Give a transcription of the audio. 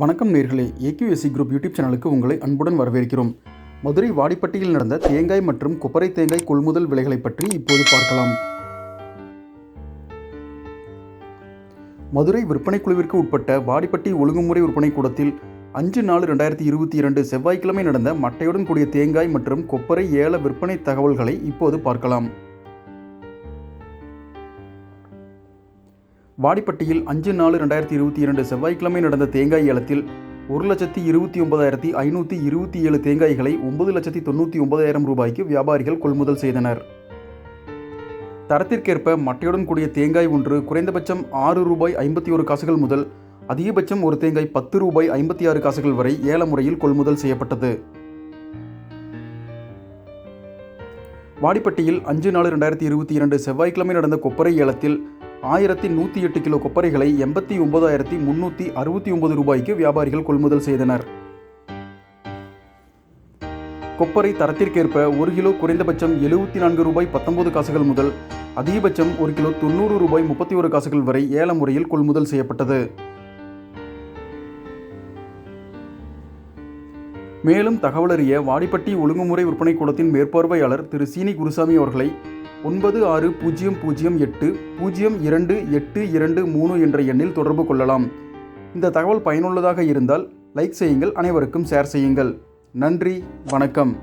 வணக்கம் நேர்களே. AKSC group YouTube சேனலுக்கு உங்களை அன்புடன் வரவேற்கிறோம். மதுரை வாடிப்பட்டியில் நடந்த தேங்காய் மற்றும் கொப்பரை தேங்காய் கொள்முதல் விலைகளை பற்றி இப்போது பார்க்கலாம். மதுரை விற்பனை குழுவிற்கு உட்பட்ட வாடிப்பட்டி ஒழுங்குமுறை விற்பனை கூடத்தில் அஞ்சு நாலு ரெண்டாயிரத்தி இருபத்தி இரண்டு செவ்வாய்க்கிழமை நடந்த மட்டையுடன் கூடிய தேங்காய் மற்றும் கொப்பரை ஏல விற்பனை தகவல்களை இப்போது பார்க்கலாம். வாடிப்பட்டியில் அஞ்சு நாலு ரெண்டாயிரத்தி இருபத்தி இரண்டு செவ்வாய்க்கிழமை நடந்த தேங்காய் ஏலத்தில் ஒரு லட்சத்தி இருபத்தி ஒன்பதாயிரத்தி ஐநூற்றி இருபத்தி ஏழு தேங்காய்களை ஒன்பது லட்சத்தி தொண்ணூற்றி ஒன்பதாயிரம் ரூபாய்க்கு வியாபாரிகள் கொள்முதல் செய்தனர். தரத்திற்கேற்ப மட்டையுடன் கூடிய தேங்காய் ஒன்று குறைந்தபட்சம் ஆறு ரூபாய் ஐம்பத்தி ஒரு காசுகள் முதல் அதிகபட்சம் ஒரு தேங்காய் பத்து ரூபாய் ஐம்பத்தி ஆறு காசுகள் வரை ஏல முறையில் கொள்முதல் செய்யப்பட்டது. வாடிப்பட்டியில் அஞ்சு நாலு ரெண்டாயிரத்தி இருபத்தி இரண்டு செவ்வாய்க்கிழமை நடந்த கொப்பரை ஏலத்தில் ஆயிரத்தி நூற்றி எட்டு கிலோ கொப்பரைகளை எண்பத்தி ஒன்பதாயிரத்தி முன்னூற்றி அறுபத்தி ஒன்பது ரூபாய்க்கு வியாபாரிகள் கொள்முதல் செய்தனர். கொப்பரை தரத்திற்கேற்ப ஒரு கிலோ குறைந்தபட்சம் எழுபத்தி நான்கு ரூபாய் பத்தொன்பது காசுகள் முதல் அதிகபட்சம் ஒரு கிலோ தொண்ணூறு ரூபாய் முப்பத்தி ஒரு காசுகள் வரை ஏல முறையில் கொள்முதல் செய்யப்பட்டது. மேலும் தகவலறிய வாடிப்பட்டி ஒழுங்குமுறை விற்பனை கூடத்தின் மேற்பார்வையாளர் திரு சீனி குருசாமி அவர்களை ஒன்பது ஆறு பூஜ்ஜியம் பூஜ்ஜியம் எட்டு பூஜ்ஜியம் இரண்டு எட்டு இரண்டு மூணு என்ற எண்ணில் தொடர்பு கொள்ளலாம். இந்த தகவல் பயனுள்ளதாக இருந்தால் லைக் செய்யுங்கள் அனைவருக்கும் ஷேர் செய்யுங்கள். நன்றி வணக்கம்.